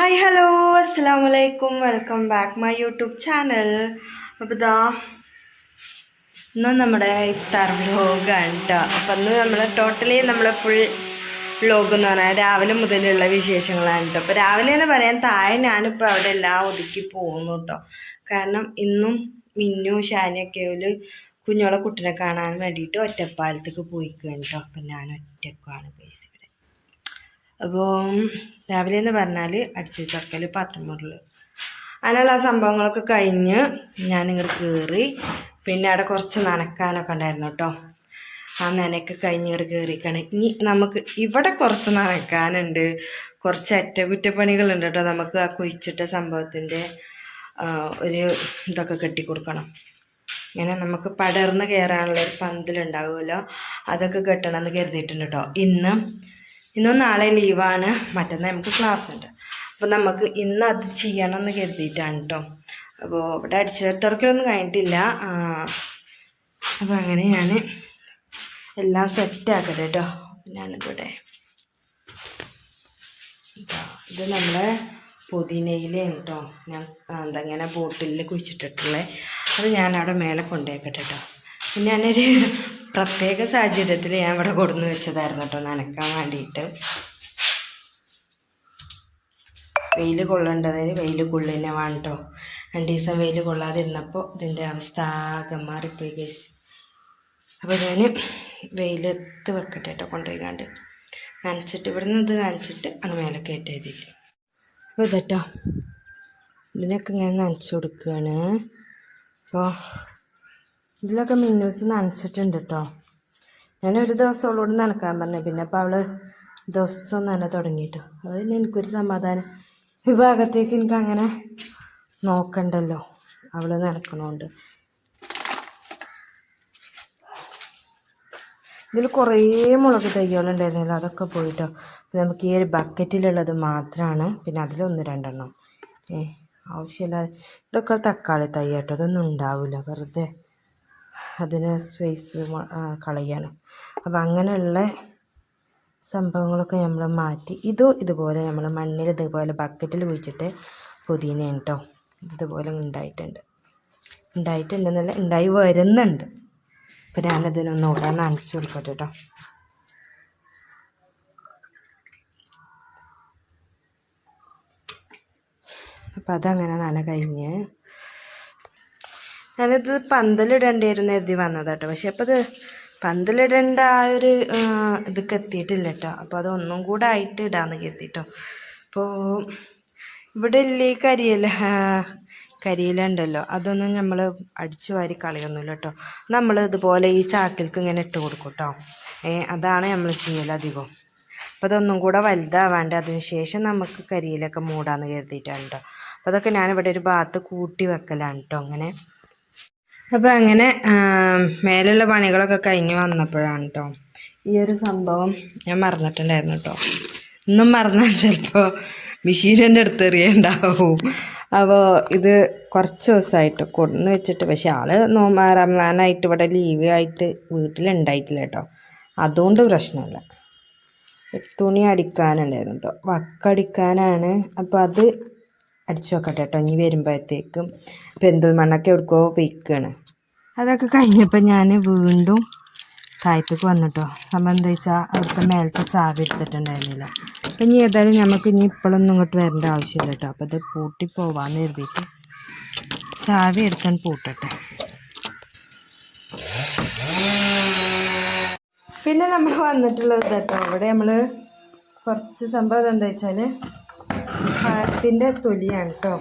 Hi hello അസ്സാം വലൈക്കും welcome back my YouTube channel അപ്പോൾ ഇതാ ഇന്ന് നമ്മുടെ ഇഫ്താർ വ്ലോഗാണ് കേട്ടോ അപ്പം ഇന്ന് നമ്മൾ ടോട്ടലി നമ്മൾ ഫുൾ വ്ലോഗ് എന്ന് പറഞ്ഞാൽ രാവിലെ മുതലുള്ള വിശേഷങ്ങളാണ് കേട്ടോ അപ്പോൾ രാവിലെ എന്ന് പറയാൻ താഴെ ഞാനിപ്പോൾ അവിടെ എല്ലാം ഒതുക്കി പോകുന്നു കേട്ടോ കാരണം ഇന്നും മിന്നു ഷാനിയൊക്കെ ഒരു കുഞ്ഞോളെ കുട്ടിനെ കാണാൻ വേണ്ടിയിട്ട് ഒറ്റപ്പാലത്തേക്ക് പോയിക്കുകയാണ് കേട്ടോ അപ്പം ഞാൻ ഒറ്റക്കാണ് പൈസ ഇവിടെ അപ്പോൾ രാവിലെ എന്ന് പറഞ്ഞാൽ അടിച്ചു ചക്കൽ പാത്രം മുറിൽ ആ സംഭവങ്ങളൊക്കെ കഴിഞ്ഞ് ഞാനിങ്ങോട്ട് കയറി പിന്നെ അവിടെ കുറച്ച് നനക്കാനൊക്കെ ഉണ്ടായിരുന്നു കേട്ടോ ആ നനയൊക്കെ കഴിഞ്ഞ് ഇങ്ങോട്ട് കയറിക്കാണ് ഇനി നമുക്ക് ഇവിടെ കുറച്ച് നനക്കാനുണ്ട് കുറച്ച് അറ്റകുറ്റപ്പണികളുണ്ട് കേട്ടോ നമുക്ക് ആ കുഴിച്ചിട്ട സംഭവത്തിന്റെ ഒരു ഇതൊക്കെ കെട്ടിക്കൊടുക്കണം. ഇങ്ങനെ നമുക്ക് പടർന്ന് കയറാനുള്ള ഒരു പന്തലുണ്ടാവുമല്ലോ. അതൊക്കെ കെട്ടണം എന്ന് കരുതിയിട്ടുണ്ട് കേട്ടോ ഇന്ന് ഇന്നും നാളെ ലീവാണ്. മറ്റന്നാൾ നമുക്ക് ക്ലാസ് ഉണ്ട്. അപ്പോൾ നമുക്ക് ഇന്ന് അത് ചെയ്യണം എന്ന് കരുതിയിട്ടാണ് കേട്ടോ അപ്പോൾ ഇവിടെ അടിച്ചുവരത്തിറക്കലൊന്നും കഴിഞ്ഞിട്ടില്ല. അപ്പോൾ അങ്ങനെ ഞാൻ എല്ലാം സെറ്റാക്കട്ടെ കേട്ടോ ഞാനിവിടെ ഇതാ, നമ്മളെ പുതിനയിലാണ് കേട്ടോ ഞാൻ എന്തെങ്ങനെ ബോട്ടിലിൽ കുഴിച്ചിട്ടിട്ടുള്ളത് അത് ഞാനവിടെ മേലെ കൊണ്ടുപോയിക്കട്ടെ കേട്ടോ പിന്നെ ഞാനൊരു പ്രത്യേക സാഹചര്യത്തിൽ ഞാൻ ഇവിടെ കൊടുന്ന് വെച്ചതായിരുന്നു കേട്ടോ നനക്കാൻ വേണ്ടിയിട്ട്. വെയിൽ കൊള്ളേണ്ടതിന് വെയിൽ കൊള്ളിനെ വേണ്ടോ രണ്ടു ദിവസം വെയിൽ കൊള്ളാതിരുന്നപ്പോൾ ഇതിന്റെ അവസ്ഥ ആകെ മാറിപ്പോയി ഗൈസ് അപ്പോൾ ഞാൻ വെയിലത്ത് വെക്കട്ടെ കേട്ടോ കൊണ്ടുപോയിക്കാണ്ട് നനച്ചിട്ട് ഇവിടുന്ന് ഇത് നനച്ചിട്ട് ആണ് മേലെ കയറ്റിയതില്ല അപ്പോൾ ഇതട്ടോ ഇതിനൊക്കെ ഇങ്ങനെ നനച്ച് കൊടുക്കുകയാണ്. അപ്പോൾ ഇതിലൊക്കെ മിന്നൂസ് നനച്ചിട്ടുണ്ട് കേട്ടോ ഞാൻ ഒരു ദിവസം അവളോട് നനക്കാൻ പറഞ്ഞു. പിന്നെ അപ്പോൾ അവൾ ദിവസം നന തുടങ്ങിയിട്ടോ. അതിന് എനിക്കൊരു സമാധാനം. ഈ ഭാഗത്തേക്ക് എനിക്ക് അങ്ങനെ നോക്കണ്ടല്ലോ. അവൾ നനക്കണോണ്ട്. ഇതിൽ കുറേ മുളക് തൈകളുണ്ടായിരുന്നല്ലോ. അതൊക്കെ പോയിട്ടോ. നമുക്ക് ഈ ഒരു ബക്കറ്റിലുള്ളത് മാത്രമാണ് പിന്നെ അതിലൊന്ന് രണ്ടെണ്ണം. ഏ ആവശ്യമില്ലാതെ. ഇതൊക്കെ തക്കാളി തൈ കേട്ടോ ഇതൊന്നും ഉണ്ടാവില്ല വെറുതെ. അതിന് സ്പേസ് കളയാണ്. അപ്പോൾ അങ്ങനെയുള്ള സംഭവങ്ങളൊക്കെ നമ്മൾ മാറ്റി ഇതും ഇതുപോലെ നമ്മൾ മണ്ണിൽ ഇതുപോലെ ബക്കറ്റിൽ കുഴിച്ചിട്ട് പുതിനയാണ് കേട്ടോ ഇതുപോലെ ഉണ്ടായിട്ടുണ്ട്. ഉണ്ടായിട്ടുണ്ടെന്നല്ല ഉണ്ടായി വരുന്നുണ്ട്. അപ്പം ഞാനതിനൊന്ന് ഓടാൻ നനച്ചു കൊടുക്കട്ടെ കേട്ടോ അപ്പം അതങ്ങനെ നന കഴിഞ്ഞ് ഞാനിത് പന്തലിടേണ്ടിയിരുന്നു എഴുതി വന്നത് കേട്ടോ പക്ഷെ അപ്പോൾ അത് പന്തലിടേണ്ട ആ ഒരു ഇതൊക്കെ എത്തിയിട്ടില്ല കേട്ടോ അപ്പോൾ അതൊന്നും കൂടെ ആയിട്ട് ഇടാമെന്ന് കരുതി അപ്പോൾ ഇവിടെ ഇല്ലേ കരിയില? കരിയില ഉണ്ടല്ലോ. അതൊന്നും നമ്മൾ അടിച്ചു വാരി കളയൊന്നുമില്ല കേട്ടോ നമ്മൾ ഇതുപോലെ ഈ ചാക്കിൽക്ക് ഇങ്ങനെ ഇട്ട് കൊടുക്കും കേട്ടോ ഏ അതാണ് നമ്മൾ ചെയ്യൽ അധികം അപ്പോൾ അതൊന്നും കൂടെ വലുതാവാണ്ട് അതിന് ശേഷം നമുക്ക് കരിയിലൊക്കെ മൂടാന്ന് കരുതിയിട്ടാണ് കേട്ടോ അപ്പോൾ അതൊക്കെ ഞാനിവിടെ ഒരു ഭാഗത്ത് കൂട്ടി വെക്കലാണ് കേട്ടോ അങ്ങനെ അപ്പോൾ അങ്ങനെ മേലുള്ള പണികളൊക്കെ കഴിഞ്ഞ് വന്നപ്പോഴാണ് കേട്ടോ ഈ ഒരു സംഭവം ഞാൻ മറന്നിട്ടുണ്ടായിരുന്നു കേട്ടോ ഇന്നും മറന്നാൽ ചിലപ്പോൾ മെഷീനിന്റെ അടുത്ത് എറിയണ്ടാവും. അപ്പോൾ ഇത് കുറച്ച് ദിവസമായിട്ട് കൊണ്ടുവന്ന് വെച്ചിട്ട് പക്ഷെ ആൾ നോമ്പ റംസാനായിട്ട് ഇവിടെ ലീവ് ആയിട്ട് വീട്ടിലുണ്ടായിട്ടില്ല കേട്ടോ അതുകൊണ്ട് പ്രശ്നമില്ല തുണി അടിക്കാനുണ്ടായിരുന്നു കേട്ടോ വക്കടിക്കാനാണ് അപ്പോൾ അത് അടിച്ചു നോക്കട്ടെ കേട്ടോ ഇനി വരുമ്പോഴത്തേക്കും പെന്തൽമണ്ണൊക്കെ എടുക്കുമോ പൊയ്ക്കാണ്. അതൊക്കെ കഴിഞ്ഞപ്പോൾ ഞാൻ വീണ്ടും താഴത്തേക്ക് വന്നിട്ടോ. സംഭവം എന്താ വെച്ചാൽ അവിടുത്തെ മേലത്തെ ചാവി എടുത്തിട്ടുണ്ടായിരുന്നില്ല. അപ്പം ഇനി ഏതായാലും നമുക്ക് ഇനി ഇപ്പോഴൊന്നും ഇങ്ങോട്ട് വരേണ്ട ആവശ്യമില്ല കേട്ടോ അപ്പോൾ ഇത് പൂട്ടി പോവാന്ന് കരുതിയിട്ട് ചാവി എടുക്കാൻ പൂട്ടട്ടെ. പിന്നെ നമ്മൾ വന്നിട്ടുള്ളത് കേട്ടോ ഇവിടെ നമ്മൾ കുറച്ച് സംഭവം എന്താ വെച്ചാൽ പഴത്തിന്റെ തൊലിയാണ് കേട്ടോ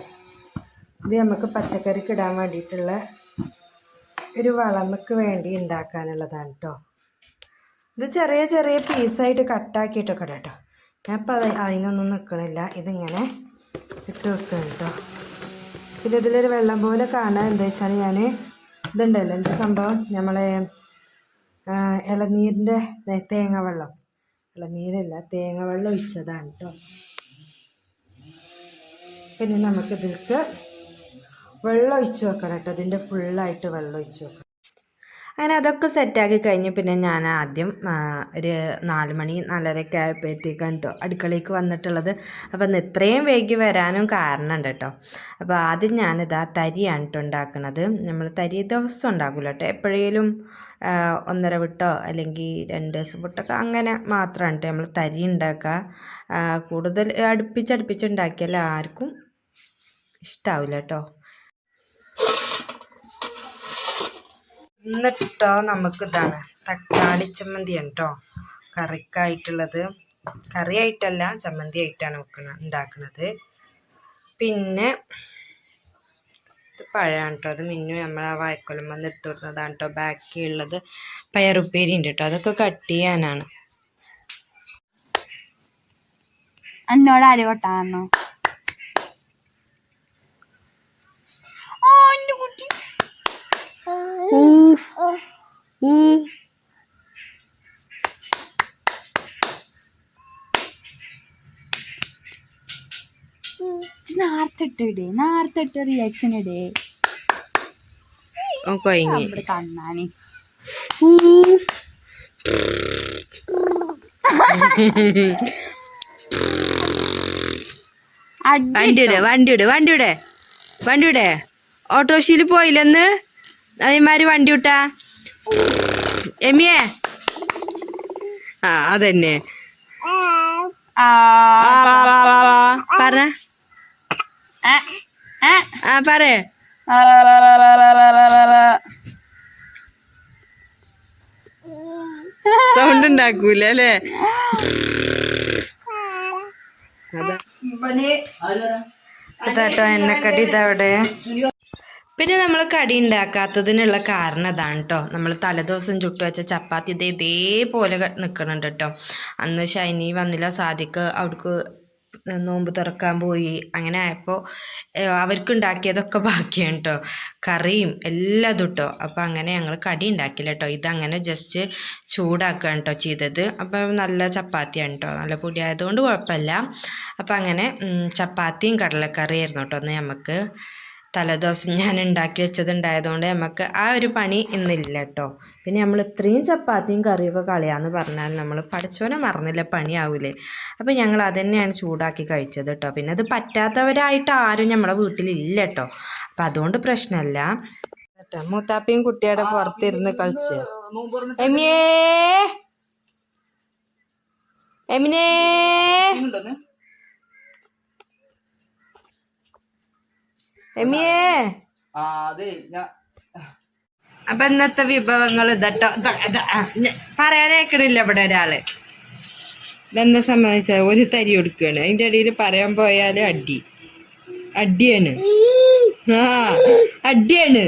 ഇത് നമുക്ക് പച്ചക്കറിക്ക് ഇടാൻ വേണ്ടിയിട്ടുള്ള ഒരു വളമക്ക് വേണ്ടി ഉണ്ടാക്കാനുള്ളതാണ് കേട്ടോ ഇത് ചെറിയ ചെറിയ പീസായിട്ട് കട്ടാക്കിയിട്ടൊക്കെ കേട്ടോ ഞാൻ ഇപ്പം അത് അതിനൊന്നും നിൽക്കണില്ല ഇതിങ്ങനെ ഇട്ട് വെക്കണം കേട്ടോ പിന്നെ ഇതിലൊരു വെള്ളം പോലെ കാണാൻ എന്താ വെച്ചാൽ ഞാൻ ഇതുണ്ടല്ലോ. എന്ത് സംഭവം? നമ്മളെ ഇളനീരിന്റെ തേങ്ങ വെള്ളം. ഇളനീരല്ല തേങ്ങ വെള്ളം ഒഴിച്ചതാണ് കേട്ടോ പിന്നെ നമുക്ക് ഇതിൽക്ക് വെള്ളം ഒഴിച്ച് വെക്കണം കേട്ടോ. ഇതിന്റെ ഫുള്ളായിട്ട് വെള്ളം ഒഴിച്ച് വെക്കണം. അങ്ങനെ അതൊക്കെ സെറ്റാക്കി കഴിഞ്ഞ് പിന്നെ ഞാൻ ആദ്യം ആ, ഒരു നാല് മണി നാലരയൊക്കെ ആയപ്പോഴത്തേക്കാണ് കേട്ടോ അടുക്കളയ്ക്ക് വന്നിട്ടുള്ളത്. അപ്പം ഇത്രയും വൈകി വരാനും കാരണമുണ്ട് കേട്ടോ അപ്പോൾ ആദ്യം ഞാനിതാ തരിയാണ് കേട്ടോ ഉണ്ടാക്കുന്നത് നമ്മൾ തരി ദിവസം ഉണ്ടാക്കില്ല കേട്ടോ എപ്പോഴേലും ആ, ഒന്നര വിട്ടോ അല്ലെങ്കിൽ രണ്ട് ദിവസം വിട്ടൊക്കെ അങ്ങനെ മാത്രമാണ് കേട്ടോ നമ്മൾ തരി ഉണ്ടാക്കുക. ആ, കൂടുതൽ അടുപ്പിച്ചടുപ്പിച്ച് ഉണ്ടാക്കിയാൽ ആർക്കും ഇഷ്ടാവില്ല കേട്ടോ എന്നിട്ടോ നമുക്ക് ഇതാണ് തക്കാളി ചമ്മന്തി കേട്ടോ കറിക്കായിട്ടുള്ളത്. കറിയായിട്ടല്ല ചമ്മന്തി ആയിട്ടാണ് വെക്കണ ഉണ്ടാക്കുന്നത് പിന്നെ ഇത് പഴമാണ് കേട്ടോ അത് മിന്നു നമ്മൾ ആ വായക്കൊലം വന്ന് എടുത്തു കൊടുത്തതാണ് കേട്ടോ ബാക്കിയുള്ളത് പയറുപ്പേരി ഉണ്ട് കേട്ടോ അതൊക്കെ കട്ട് ചെയ്യാനാണ്. എന്നോട് അരി കൊട്ടാണോ ഇടേ നേരത്തെ ഇട്ട് റിയാക്ഷൻ ഇടേ. കണ്ണാനി വണ്ടിയുടെ വണ്ടിയുടെ വണ്ടിയുടെ വണ്ടിയുടെ. ഓട്ടോറിക്ഷയിൽ പോയില്ലെന്ന്? അതേമാതിരി വണ്ടി വിട്ടാ? എമിയേ? ആ അതന്നെ. ആ ആ പറേ സൗണ്ട് ഉണ്ടാക്കൂല അല്ലേ? അതാട്ടോ എണ്ണക്കടി ഇതവിടെ. പിന്നെ നമ്മൾ കടി ഉണ്ടാക്കാത്തതിനുള്ള കാരണം അതാണ് കേട്ടോ നമ്മൾ തലേദിവസം ചുട്ടു വെച്ച ചപ്പാത്തി ഇതേപോലെ നിൽക്കണുണ്ട് കേട്ടോ അന്ന് ഷൈനി വന്നില്ല സാദിക്ക് അവിടേക്ക് നോമ്പ് തുറക്കാൻ പോയി. അങ്ങനെ ആയപ്പോൾ അവർക്ക് ഉണ്ടാക്കിയതൊക്കെ ബാക്കിയാണ് കേട്ടോ കറിയും എല്ലാം കേട്ടോ അപ്പോൾ അങ്ങനെ ഞങ്ങൾ കടി ഉണ്ടാക്കില്ല കേട്ടോ ഇതങ്ങനെ ജസ്റ്റ് ചൂടാക്കുകയാണ് കേട്ടോ ചെയ്തത്. അപ്പോൾ നല്ല ചപ്പാത്തിയാണ് കേട്ടോ നല്ല പൊടി ആയതുകൊണ്ട് കുഴപ്പമില്ല. അപ്പോൾ അങ്ങനെ ചപ്പാത്തിയും ചപ്പാത്തിയും കടലക്കറിയായിരുന്നു കേട്ടോ അന്ന് നമുക്ക് തലേദിവസം ഞാൻ ഉണ്ടാക്കി വെച്ചതുണ്ടായതുകൊണ്ട് നമുക്ക് ആ ഒരു പണി ഇന്നില്ല കേട്ടോ പിന്നെ നമ്മൾ ഇത്രയും ചപ്പാത്തിയും കറിയൊക്കെ കളയാന്ന് പറഞ്ഞാൽ നമ്മൾ പഠിച്ചവനെ മറന്നില്ല പണിയാവൂലേ. അപ്പോൾ ഞങ്ങൾ അത് തന്നെയാണ് ചൂടാക്കി കഴിച്ചത് കേട്ടോ പിന്നെ അത് പറ്റാത്തവരായിട്ട് ആരും നമ്മളെ വീട്ടിലില്ല കേട്ടോ അപ്പം അതുകൊണ്ട് പ്രശ്നമല്ല കേട്ടോ മൂത്താപ്പയും കുട്ടിയുടെ പുറത്തിരുന്ന് കളിച്ച്. എമിയേ! എമിനേ! ഞാൻ അപ്പൊ ഇന്നത്തെ വിഭവങ്ങൾ ഇതട്ടോ പറയാനേക്കണില്ല ഇവിടെ ഒരാൾ. ഇതെന്താ സംബന്ധിച്ച ഒരു തരി കൊടുക്കുകയാണ് അതിന്റെ ഇടയിൽ പറയാൻ പോയാൽ അടി. അടിയാണ്. ആ അടിയാണ്.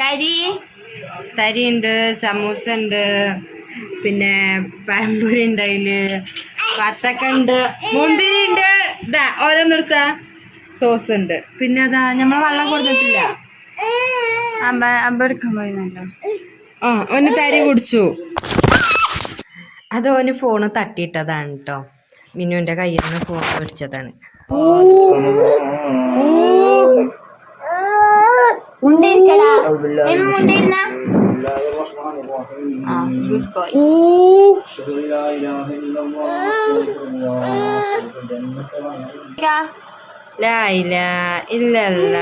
തരി തരി. ഉണ്ട് സമൂസ ഉണ്ട് പിന്നെ പഴംപൊരി ഉണ്ട് അതിൽ വത്തക്ക ഉണ്ട് മുന്തിരി ഉണ്ട്. ഇതാ ഓരോന്നെടുത്ത സോസ് ഉണ്ട് പിന്നെ അതാ നമ്മൾ വെള്ളം കൊടുത്തിട്ടില്ല. അമ്മ അമ്പ എടുക്കാൻ പോയിരുന്നല്ലോ. ആ ഒന്ന് തരി കുടിച്ചു. അത് ഓന് ഫോണ് തട്ടിയിട്ടതാണ് കേട്ടോ മിന്നുവിന്റെ കയ്യിൽ നിന്ന് ഫോൺ പിടിച്ചതാണ് ആ ലായില ഇല്ലല്ല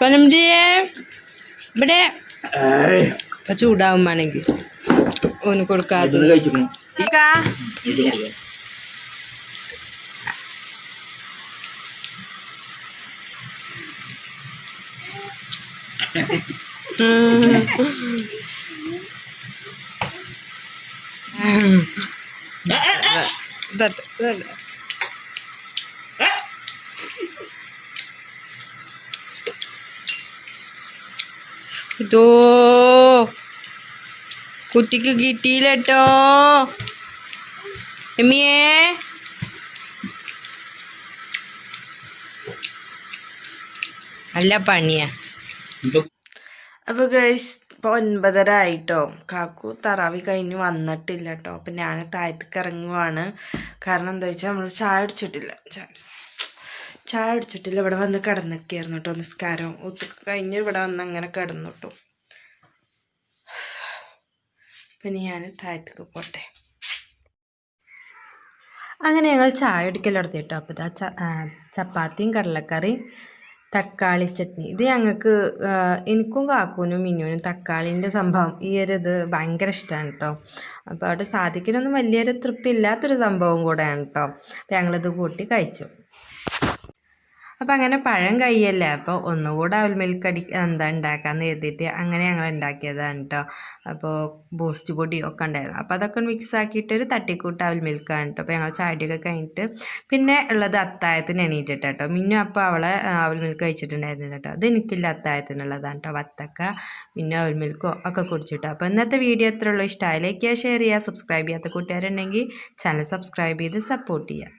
പനംജിയെ ഇവിടെ ചൂടാവുമ്പോണെങ്കിൽ ഓന് കൊടുക്കാതെ ഇതോ കുട്ടിക്ക് കിട്ടിയില്ലട്ടോ. എമ്മിയേ? നല്ല പണിയാ. അപ്പോൾ ഗൈസ് ഇപ്പോൾ ഒൻപതര ആയിട്ടോ. കാക്കു തറാവി കഴിഞ്ഞ് വന്നിട്ടില്ല കേട്ടോ അപ്പം ഞാൻ താഴത്തേക്ക് ഇറങ്ങുവാണ്. കാരണം എന്താ വെച്ചാൽ നമ്മൾ ചായ അടിച്ചിട്ടില്ല ചായ അടിച്ചിട്ടില്ല ഇവിടെ വന്ന് കിടന്നൊക്കെയായിരുന്നു കേട്ടോ നിസ്കാരം. ഒത്തുക്ക് കഴിഞ്ഞ് ഇവിടെ വന്ന് അങ്ങനെ കിടന്നു കേട്ടോ പിന്നെ ഞാൻ താഴത്തേക്ക് പോട്ടെ. അങ്ങനെ ഞങ്ങൾ ചായ കുടിക്കൽ നടത്തി കേട്ടോ അപ്പോൾ ചപ്പാത്തിയും കടലക്കറിയും തക്കാളി ചട്നി. ഇത് ഞങ്ങൾക്ക് എനിക്കും കാക്കൂനും മിന്നുവിനും തക്കാളീന്റെ സംഭവം ഈ ഒരു ഇത് ഭയങ്കര ഇഷ്ടമാണ് കേട്ടോ അപ്പോൾ അവിടെ സാധിക്കിനൊന്നും വലിയൊരു തൃപ്തി ഇല്ലാത്തൊരു സംഭവം കൂടെയാണ് കേട്ടോ അപ്പോൾ ഞങ്ങളിത് കൂട്ടി കഴിച്ചു. അപ്പോൾ അങ്ങനെ പഴം കയ്യല്ലേ അപ്പോൾ ഒന്നുകൂടെ അവൽ മിൽക്ക് അടി എന്താ ഉണ്ടാക്കാമെന്ന് എഴുതിയിട്ട് അങ്ങനെ ഞങ്ങൾ ഉണ്ടാക്കിയതാണ് കേട്ടോ അപ്പോൾ ബൂസ്റ്റ് പൊടി ഒക്കെ ഉണ്ടായിരുന്നു. അപ്പോൾ അതൊക്കെ മിക്സ് ആക്കിയിട്ട് ഒരു തട്ടിക്കൂട്ട് അവൽ മിൽക്കാണ് കേട്ടോ അപ്പോൾ ഞങ്ങൾ ചാടിയൊക്കെ കഴിഞ്ഞിട്ട് പിന്നെ ഉള്ളത് അത്തായത്തിന് എണീറ്റിട്ട് കേട്ടോ മിന്നു അപ്പോൾ അവളെ അവൽ മിൽക്ക് കഴിച്ചിട്ടുണ്ടായിരുന്നില്ല കേട്ടോ അത് എനിക്കില്ല അത്തായത്തിനുള്ളതാണ് കേട്ടോ വത്തക്ക പിന്നെ അവൽ മിൽക്കോ ഒക്കെ കുടിച്ചിട്ടോ. അപ്പോൾ ഇന്നത്തെ വീഡിയോ എത്ര ഉള്ളൂ. ഇഷ്ടമായി ലൈക്ക് ചെയ്യുക ഷെയർ ചെയ്യുക സബ്സ്ക്രൈബ് ചെയ്യാത്ത കൂട്ടുകാരുണ്ടെങ്കിൽ ചാനൽ സബ്സ്ക്രൈബ് ചെയ്ത് സപ്പോർട്ട് ചെയ്യുക.